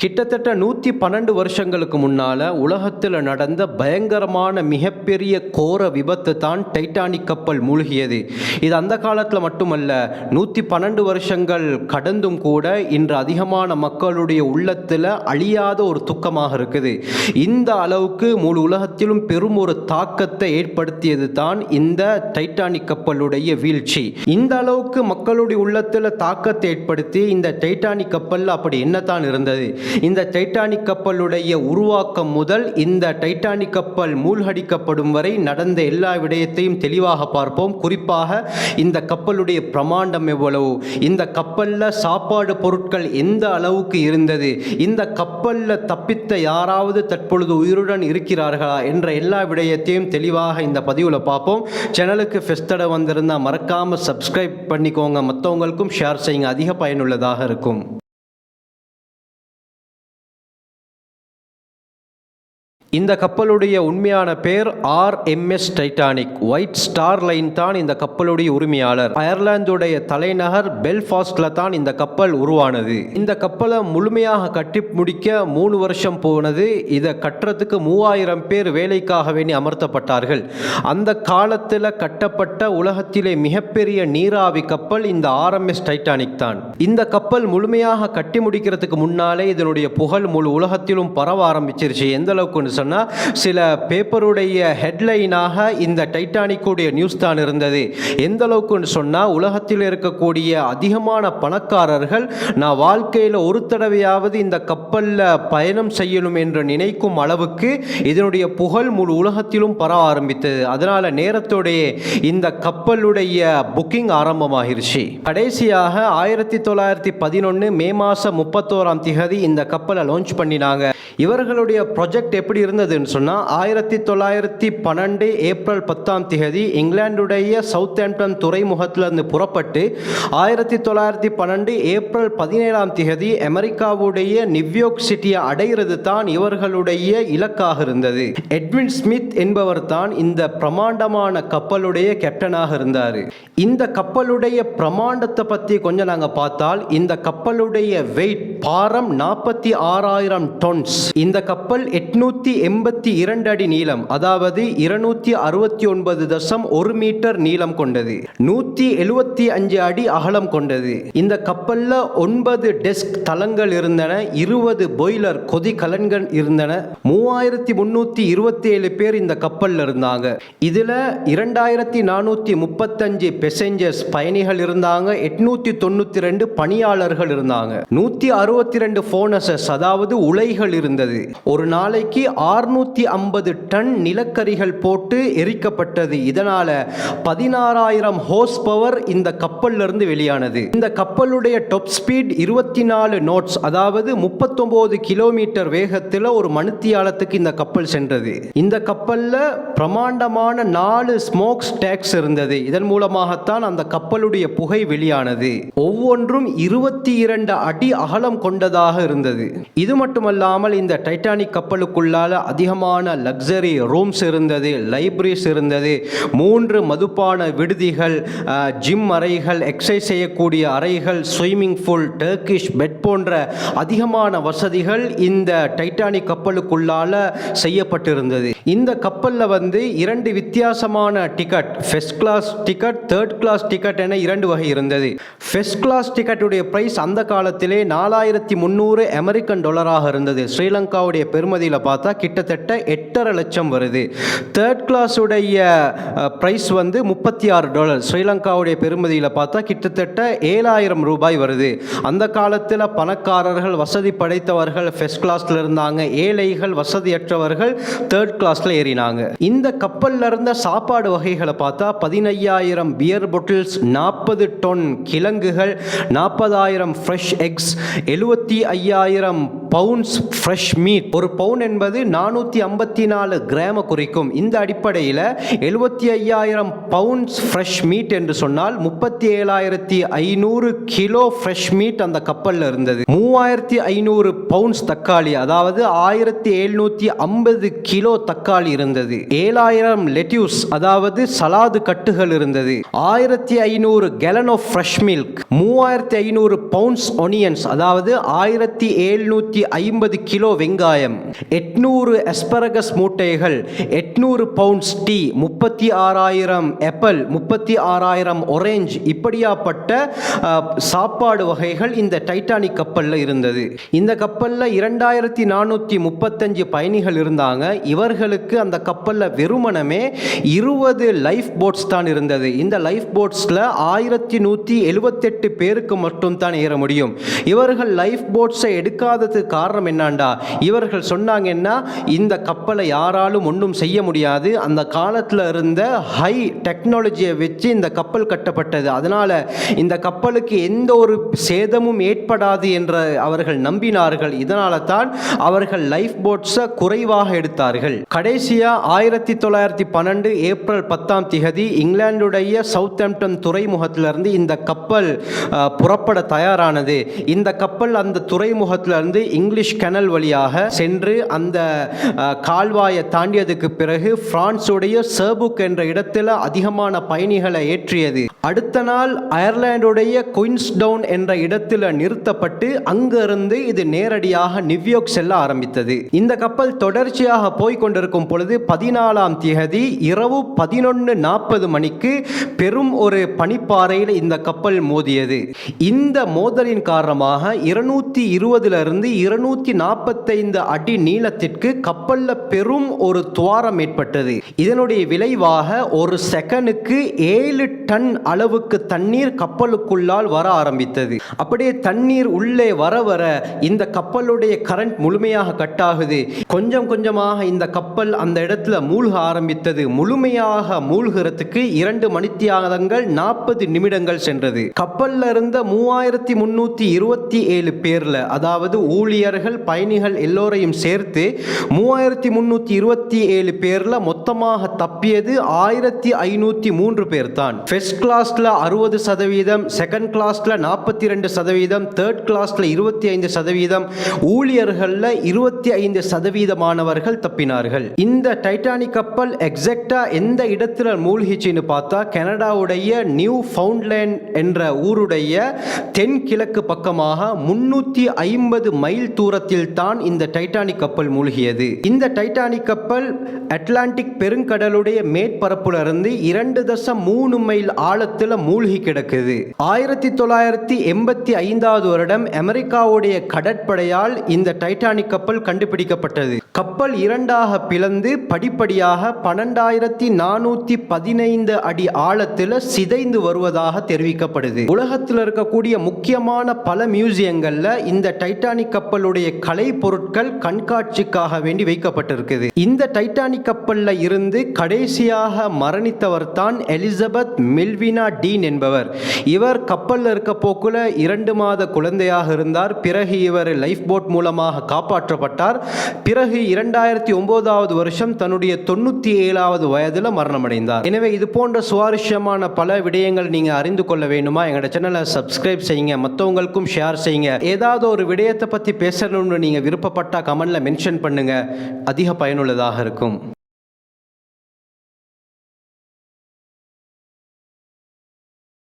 கிட்டத்தட்ட நூற்றி பன்னெண்டு வருஷங்களுக்கு முன்னால் உலகத்தில் நடந்த பயங்கரமான மிகப்பெரிய கோர விபத்து தான் டைட்டானிக் கப்பல் மூழ்கியது. இது அந்த காலத்தில் மட்டுமல்ல நூற்றி பன்னெண்டு வருஷங்கள் கடந்தும் கூட இன்று அதிகமான மக்களுடைய உள்ளத்தில் அழியாத ஒரு துக்கமாக இருக்குது. இந்த அளவுக்கு முழு உலகத்திலும் பெரும் ஒரு தாக்கத்தை ஏற்படுத்தியது தான் இந்த டைட்டானிக் கப்பலுடைய வீழ்ச்சி. இந்த அளவுக்கு மக்களுடைய உள்ளத்தில் தாக்கத்தை ஏற்படுத்தி இந்த டைட்டானிக் கப்பல் அப்படி என்னத்தான் இருந்தது? இந்த டைட்டானிக் கப்பலுடைய உருவாக்கம் முதல் இந்த டைட்டானிக் கப்பல் மூழ்கடிக்கப்படும் வரை நடந்த எல்லா விடயத்தையும் தெளிவாக பார்ப்போம். குறிப்பாக இந்த கப்பலுடைய பிரமாண்டம் எவ்வளவு? இந்த கப்பலில் சாப்பாடு பொருட்கள் எந்த அளவுக்கு இருந்தது? இந்த கப்பலில் தப்பித்த யாராவது தற்பொழுது உயிருடன் இருக்கிறார்களா? என்ற எல்லா விடயத்தையும் தெளிவாக இந்த பதிவில் பார்ப்போம். சேனலுக்கு ஃபெஸ்டடை வந்திருந்தால் மறக்காமல் சப்ஸ்கிரைப் பண்ணிக்கோங்க. மற்றவங்களுக்கும் ஷேர் செய்யுங்க. அதிக பயனுள்ளதாக இருக்கும். இந்த கப்பலுடைய உண்மையான பேர் RMS Titanic White Star Line தான் இந்த கப்பலுடைய உரிமையாளர். அயர்லாந்துடைய தலைநகர் பெல்ஃபாஸ்ட்ல தான் இந்த கப்பல் உருவானது. இந்த கப்பலை முழுமையாக கட்டி முடிக்க மூணு வருஷம் போனது. இதை கட்டுறதுக்கு மூவாயிரம் பேர் வேலைக்காக வேண்டி அமர்த்தப்பட்டார்கள். அந்த காலத்தில் கட்டப்பட்ட உலகத்திலே மிகப்பெரிய நீராவி கப்பல் இந்த ஆர்எம்எஸ் டைட்டானிக் தான். இந்த கப்பல் முழுமையாக கட்டி முடிக்கிறதுக்கு முன்னாலே இதனுடைய புகழ் முழு உலகத்திலும் பரவ ஆரம்பிச்சிருச்சு. எந்த அளவுக்கு சொன்னால் சில பேப்பருடைய ஹெட்லைனாக இந்த டைட்டானிக்குடைய நியூஸ் தான் இருந்தது. எந்த அளவுக்குன்னு சொன்னால் உலகத்தில் இருக்கக்கூடிய அதிகமான பணக்காரர்கள் நான் வாழ்க்கையில் ஒரு தடவையாவது இந்த கப்பலில் பயணம் செய்யணும் என்று நினைக்கும் அளவுக்கு இதனுடைய புகழ் முழு உலகத்திலும் பரவ ஆரம்பித்தது. அதனால் நேரத்தோடைய இந்த கப்பலுடைய புக்கிங் ஆரம்பமாகிருச்சு. கடைசியாக ஆயிரத்தி தொள்ளாயிரத்தி பதினொன்று மே மாதம் முப்பத்தோராம் திகதி இந்த கப்பலை லான்ச் பண்ணினாங்க. இவர்களுடைய ப்ரொஜெக்ட் எப்படி இருந்ததுன்னு சொன்னால் ஆயிரத்தி தொள்ளாயிரத்தி பன்னெண்டு ஏப்ரல் பத்தாம் திகதி இங்கிலாந்துடைய சவுத் ஆம்டன் துறைமுகத்திலிருந்து புறப்பட்டு ஆயிரத்தி தொள்ளாயிரத்தி பன்னெண்டு ஏப்ரல் பதினேழாம் திகதி அமெரிக்காவுடைய நிவ்யோர்க் சிட்டியை அடைகிறது தான் இவர்களுடைய இலக்காக இருந்தது. எட்வின் ஸ்மித் என்பவர் தான் இந்த பிரமாண்டமான கப்பலுடைய கேப்டனாக இருந்தார். இந்த கப்பலுடைய பிரமாண்டத்தை பற்றி கொஞ்சம் நாங்கள் பார்த்தால் இந்த கப்பலுடைய வெயிட் பாரம் நாற்பத்தி ஆறாயிரம் டொன்ஸ் இந்த கப்பல் எட்நூத்தி எண்பத்தி இரண்டு அடி நீளம் அதாவது இருநூத்தி அறுபத்தி ஒன்பது தசம் ஒரு மீட்டர் நீளம் கொண்டது. நூத்தி எழுவத்தி அஞ்சு அடி அகலம் கொண்டது. இந்த கப்பல்ல ஒன்பது டெஸ்க் தளங்கள் இருந்தன இருபது பொய்லர் கொதி கலன்கள் இருந்தன. மூவாயிரத்தி முன்னூத்தி இருபத்தி ஏழு பேர் இந்த கப்பல்ல இருந்தாங்க. இதுல இரண்டாயிரத்தி நானூத்தி முப்பத்தஞ்சு பெசஞ்சர்ஸ் பயணிகள் இருந்தாங்க எட்நூத்தி தொண்ணூத்தி ரெண்டு பணியாளர்கள் இருந்தாங்க. நூத்தி அறுபத்தி ரெண்டு போனசஸ் அதாவது உலைகள் இருந்தது. ஒரு நாளைக்கு ஆறுநூற்றி ஐம்பது டன் நிலக்கரிகள் போட்டு எரிக்கப்பட்டது. இதனால் பதினாறாயிரம் ஹோஸ் பவர் இந்த கப்பல்லிருந்து வெளியானது. இந்த கப்பலுடைய டொப் ஸ்பீட் இருபத்தி நாலு நோட்ஸ் அதாவது முப்பத்தொம்போது கிலோமீட்டர் வேகத்தில் ஒரு மணித்தியாலத்துக்கு இந்த கப்பல் சென்றது. இந்த கப்பலில் பிரமாண்டமான நாலு ஸ்மோக்ஸ் டேக்ஸ் இருந்தது. இதன் மூலமாகத்தான் அந்த கப்பலுடைய புகை வெளியானது. ஒவ்வொன்றும் இருபத்தி இரண்டு அடி அகலம் கொண்டதாக இருந்தது. இது மட்டுமல்லாமல் இந்த டைட்டானிக் கப்பலுக்குள்ளால அதிகமான லக்ஸரி ரூம்ஸ் இருந்தது லைப்ரரிஸ் இருந்தது. மூன்று மதுப்பான விடுதிகள் ஜிம் அறைகள் எக்ஸசைஸ் செய்யக்கூடிய அறைகள் ஸ்விம்மிங் பூல் டர்க்கிஷ் பெட் போன்ற அதிகமான வசதிகள் இந்த டைட்டானிக் கப்பலுக்குள்ளால செய்யப்பட்டிருந்தது. இந்த கப்பலில் வந்து இரண்டு வித்தியாசமான ticket first class ticket third class ticket என இரண்டு வகை இருந்தது. ஃபர்ஸ்ட் கிளாஸ் டிக்கெட்டுடைய பிரைஸ் அந்த காலத்திலே நாலாயிரத்தி முந்நூறு அமெரிக்கன் டாலராக இருந்தது. ஸ்ரீலங்காவுடைய பெருமதியில் பார்த்தா கிட்டத்தட்ட எட்டரை லட்சம் வருது. தேர்ட் கிளாஸுடைய ப்ரைஸ் வந்து முப்பத்தி ஆறு டாலர் ஸ்ரீலங்காவுடைய பெருமதியில் பார்த்தா கிட்டத்தட்ட ஏழாயிரம் ரூபாய் வருது. அந்த காலத்தில் பணக்காரர்கள் வசதி படைத்தவர்கள் ஃபஸ்ட் கிளாஸில் இருந்தாங்க. ஏழைகள் வசதியற்றவர்கள் தேர்ட் கிளாஸில் ஏறினாங்க. இந்த கப்பலில் இருந்த சாப்பாடு வகைகளை பார்த்தா பதினையாயிரம் பியர் பொட்டில்ஸ் நாற்பது டன் கிழங்குகள் நாற்பதாயிரம் ஃப்ரெஷ் எக்ஸ் எழுபத்தி ஐயாயிரம் பவுன்ஸ் ஃப்ரெஷ் மீட் ஒரு பவுன் என்பது நானூற்றி ஐம்பத்தி நாலு கிராம குறிக்கும். இந்த அடிப்படையில் எழுபத்தி ஐயாயிரம் பவுன்ஸ் ஃப்ரெஷ் மீட் என்று சொன்னால் முப்பத்தி ஏழாயிரத்தி ஐநூறு கிலோ ஃப்ரெஷ் மீட் அந்த கப்பலில் இருந்தது. மூவாயிரத்தி ஐநூறு பவுன்ஸ் தக்காளி அதாவது ஆயிரத்தி எழுநூற்றி ஐம்பது கிலோ தக்காளி இருந்தது. ஏழாயிரம் லெட்யூஸ் அதாவது சலாது கட்டுகள் இருந்தது. ஆயிரத்தி ஐநூறு கேலன் ஆஃப் ஃப்ரெஷ் மில்க் மூவாயிரத்தி ஐநூறு பவுன்ஸ் ஒனியன்ஸ் அதாவது ஆயிரத்தி எழுநூற்றி ஐம்பது கிலோ வெங்காயம் எட்நூறு எஸ்பரகஸ் மூட்டைகள் எட்நூறு பவுண்ட்ஸ் டீ முப்பத்தி ஆறாயிரம் ஆப்பிள் முப்பத்தி ஆறாயிரம் ஒரேஞ்ச் இப்படியாப்பட்ட சாப்பாடு வகைகள் இந்த டைட்டானிக் கப்பலில் இருந்தது. இந்த கப்பலில் இரண்டாயிரத்தி நானூற்றி முப்பத்தஞ்சு பயணிகள் இருந்தாங்க. இவர்களுக்கு அந்த கப்பலில் வெறுமனமே இருபது லைஃப் போட்ஸ் தான் இருந்தது. இந்த லைஃப் போட்ஸில் ஆயிரத்தி நூற்றி எழுபத்தெட்டு பேருக்கு மட்டும் தான் ஏற முடியும். இவர்கள் லைஃப் போட்ஸை எடுக்காததுக்கு காரணம் என்னாண்டா? இவர்கள் சொன்னாங்கன்னா இந்த கப்பலை யாராலும் ஒன்றும் செய்ய முடியாது. அந்த காலத்தில் இருந்த ஹை டெக்னாலஜியை வச்சு இந்த கப்பல் கட்டப்பட்டது. அதனால் இந்த கப்பலுக்கு எந்த ஒரு சேதமும் ஏற்படாது என்ற அவர்கள் நம்பினார்கள். இதனால தான் அவர்கள் லைஃப் போட்ஸை குறைவாக எடுத்தார்கள். கடைசியாக ஆயிரத்தி தொள்ளாயிரத்தி பன்னெண்டு ஏப்ரல் பத்தாம் திகதி இங்கிலாந்துடைய சவுத் ஆம்டன் துறைமுகத்திலிருந்து இந்த கப்பல் புறப்பட தயாரானது. இந்த கப்பல் அந்த துறைமுகத்திலிருந்து இங்கிலீஷ் கனல் வழியாக சென்று அந்த கால்வாயை தாண்டியதுக்கு பிறகு பிரான்சுடைய சர்புக் என்ற இடத்துல அதிகமான பயணிகளை ஏற்றியது. அடுத்த நாள் அயர்லாண்டுடைய குயின்ஸ்டவுன் என்ற இடத்துல நிறுத்தப்பட்டு அங்கிருந்து இது நேரடியாக நியூயார்க் செல்ல ஆரம்பித்தது. இந்த கப்பல் தொடர்ச்சியாக போய்கொண்டிருக்கும் பொழுது பதினாலாம் தேதி இரவு பதினொன்று நாற்பது மணிக்கு பெரும் ஒரு பனிப்பாறையில் இந்த கப்பல் மோதியது. இந்த மோதலின் காரணமாக இருநூத்தி இருபதுல இருந்து இருநூத்தி நாற்பத்தைந்து அடி நீளத்திற்கு கப்பல்ல பெரும் ஒரு துவாரம் ஏற்பட்டது. இதனுடைய விளைவாக ஒரு செகனுக்கு ஏழு டன் அளவுக்கு தண்ணீர் கப்பலுக்குள்ளால் வர ஆரம்பித்தது. அப்படியே தண்ணீர் உள்ளே வர வர இந்த கப்பலுடைய கரண்ட் முழுமையாக கட் ஆகுது. கொஞ்சம் கொஞ்சமாக இந்த கப்பல் அந்த இடத்துல மூழ்க ஆரம்பித்தது. முழுமையாக மூழ்கிறதுக்கு இரண்டு மணித்தியாகங்கள் நாற்பது நிமிடங்கள் சென்றது. கப்பல்ல இருந்த மூவாயிரத்தி முன்னூத்தி இருபத்தி ஏழு பேர்ல அதாவது ஊழியர்கள் பயணிகள் எல்லோரையும் சேர்த்து மூவாயிரத்தி முன்னூத்தி இருபத்தி ஏழு பேரில் மொத்தமாக தப்பியது ஆயிரத்தி ஐநூற்றி மூன்று பேர் தான் ஃபர்ஸ்ட் கிளாஸில் அறுபது சதவீதம் செகண்ட் கிளாஸில் நாற்பத்தி ரெண்டு சதவீதம் தேர்ட் கிளாஸில் இருபத்தி ஐந்து சதவீதம் ஊழியர்களில் இருபத்தி ஐந்து சதவீதமானவர்கள் தப்பினார்கள். இந்த டைட்டானிக் கப்பல் எக்ஸாக்டாக எந்த இடத்துல மூழ்கிச்சின்னு பார்த்தா கனடாவுடைய நியூ ஃபவுண்ட்லேண்ட் என்ற ஊருடைய தென்கிழக்கு பக்கமாக முன்னூத்தி ஐம்பது மைல் தூரத்தில் தான் இந்த டைட்டானிக் கப்பல் மூழ்கியது. இந்த டைட்டானிக் கப்பல் அட்லாண்டிக் பெருங்கடலுடைய மேற்பரப்பிலிருந்து இரண்டு தசம் மூணு மைல் ஆழத்தில் மூழ்கி கிடக்குது. ஆயிரத்தி தொள்ளாயிரத்தி எண்பத்தி ஐந்தாவது வருடம் அமெரிக்காவுடைய கடற்படையால் இந்த டைட்டானிக் கப்பல் கண்டுபிடிக்கப்பட்டது. கப்பல் இரண்டாக பிளந்து படிப்படியாக பன்னெண்டாயிரத்தி நானூத்தி பதினைந்து அடி ஆழத்தில் சிதைந்து வருவதாக தெரிவிக்கப்படுது. உலகத்தில் இருக்கக்கூடிய முக்கியமான பல மியூசியங்கள்ல இந்த டைட்டானிக் கப்பல் கப்பலுடைய கலை பொருட்கள் கண்காட்சிக்காக வேண்டி வைக்கப்பட்டிருக்குது இந்த டைட்டானிக் கப்பல்ல இருந்து கடைசியாக மரணித்தவர் தான் எலிசபெத் மெல்வினா டீன் என்பவர். இவர் கப்பல்ல இருக்க போக்குல இரண்டு மாத குழந்தையாக இருந்தார். பிறகு இவர் லைஃப் போட் மூலமாக காப்பாற்றப்பட்டார். பிறகு இரண்டாயிரத்தி ஒன்பதாவது வருஷம் தன்னுடைய தொண்ணூத்தி ஏழாவது வயதுல மரணமடைந்தார். எனவே இது போன்ற சுவாரஸ்யமான பல விடயங்கள் நீங்க அறிந்து கொள்ள வேண்டுமா? எங்களோட சேனலை சப்ஸ்கிரைப் செய்யுங்க. மற்றவங்களுக்கும் ஷேர் செய்யுங்க. ஏதாவது ஒரு விடயத்தை பத்தி பேசணும்னு நீங்கள் விருப்பப்பட்டால் கமெண்டில் மென்ஷன் பண்ணுங்கள் அதிக பயனுள்ளதாக இருக்கும்.